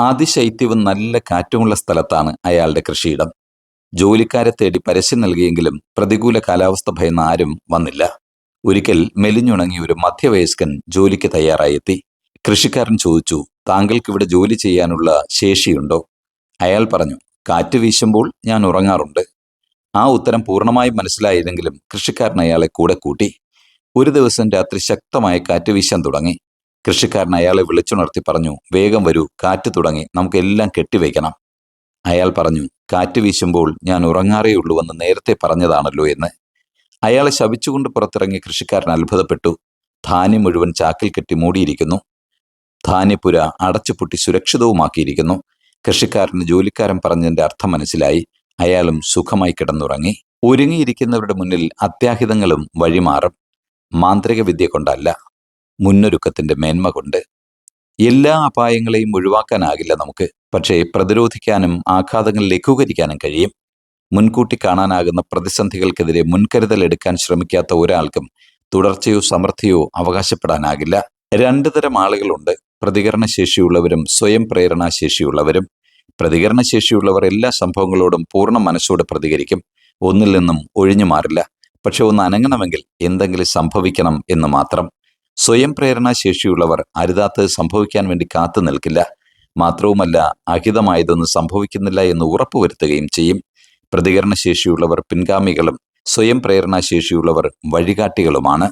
അതിശൈത്യവും നല്ല കാറ്റുമുള്ള സ്ഥലത്താണ് അയാളുടെ കൃഷിയിടം. ജോലിക്കാരെ തേടി പരസ്യം നൽകിയെങ്കിലും പ്രതികൂല കാലാവസ്ഥ ഭയന്ന ആരും വന്നില്ല. ഒരിക്കൽ മെലിഞ്ഞുണങ്ങിയ ഒരു മധ്യവയസ്കൻ ജോലിക്ക് തയ്യാറായി എത്തി കൃഷിക്കാരൻ ചോദിച്ചു താങ്കൾക്ക് ഇവിടെ ജോലി ചെയ്യാനുള്ള ശേഷിയുണ്ടോ? അയാൾ പറഞ്ഞു കാറ്റ് വീശുമ്പോൾ ഞാൻ ഉറങ്ങാറുണ്ട്. ആ ഉത്തരം പൂർണമായും മനസ്സിലായില്ലെങ്കിലും കൃഷിക്കാരൻ അയാളെ കൂടെ കൂട്ടി. ഒരു ദിവസം രാത്രി ശക്തമായ കാറ്റ് വീശാൻ തുടങ്ങി. കൃഷിക്കാരൻ അയാളെ വിളിച്ചുണർത്തി പറഞ്ഞു വേഗം വരൂ കാറ്റ് തുടങ്ങി നമുക്കെല്ലാം കെട്ടിവെക്കണം. അയാൾ പറഞ്ഞു കാറ്റ് വീശുമ്പോൾ ഞാൻ ഉറങ്ങാറേയുള്ളൂവെന്ന് നേരത്തെ പറഞ്ഞതാണല്ലോ എന്ന്. അയാളെ ശപിച്ചുകൊണ്ട് പുറത്തിറങ്ങി കൃഷിക്കാരൻ അത്ഭുതപ്പെട്ടു. ധാന്യം മുഴുവൻ ചാക്കിൽ കെട്ടി മൂടിയിരിക്കുന്നു. ധാന്യപ്പുര അടച്ചുപൂട്ടി സുരക്ഷിതവുമാക്കിയിരിക്കുന്നു. കൃഷിക്കാരന് ജോലിക്കാരൻ പറഞ്ഞതിന്റെ അർത്ഥം മനസ്സിലായി. അയാളും സുഖമായി കിടന്നുറങ്ങി. ഒരുങ്ങിയിരിക്കുന്നവരുടെ മുന്നിൽ അത്യാഹിതങ്ങളും വഴിമാറും. മാന്ത്രിക വിദ്യ കൊണ്ടല്ല. മുന്നൊരുക്കത്തിന്റെ മേന്മ കൊണ്ട് എല്ലാ അപായങ്ങളെയും ഒഴിവാക്കാനാകില്ല നമുക്ക്. പക്ഷേ പ്രതിരോധിക്കാനും ആഘാതങ്ങൾ ലഘൂകരിക്കാനും കഴിയും. മുൻകൂട്ടി കാണാനാകുന്ന പ്രതിസന്ധികൾക്കെതിരെ മുൻകരുതൽ എടുക്കാൻ ശ്രമിക്കാത്ത ഒരാൾക്കും തുടർച്ചയോ സമൃദ്ധിയോ അവകാശപ്പെടാനാകില്ല. രണ്ടു തരം ആളുകളുണ്ട്. പ്രതികരണശേഷിയുള്ളവരും സ്വയം പ്രേരണാശേഷിയുള്ളവരും. പ്രതികരണശേഷിയുള്ളവർ എല്ലാ സംഭവങ്ങളോടും പൂർണ മനസ്സോടെ പ്രതികരിക്കും. ഒന്നിൽ നിന്നും ഒഴിഞ്ഞു മാറില്ല പക്ഷെ ഒന്ന് അനങ്ങണമെങ്കിൽ എന്തെങ്കിലും സംഭവിക്കണം എന്ന് മാത്രം. സ്വയം പ്രേരണാശേഷിയുള്ളവർ അരുതാത്തത് സംഭവിക്കാൻ വേണ്ടി കാത്തു നിൽക്കില്ല. മാത്രവുമല്ല അഹിതമായതൊന്നും സംഭവിക്കുന്നില്ല എന്ന് ഉറപ്പുവരുത്തുകയും ചെയ്യും. പ്രതികരണശേഷിയുള്ളവർ പിൻഗാമികളും സ്വയം പ്രേരണാശേഷിയുള്ളവർ വഴികാട്ടികളുമാണ്.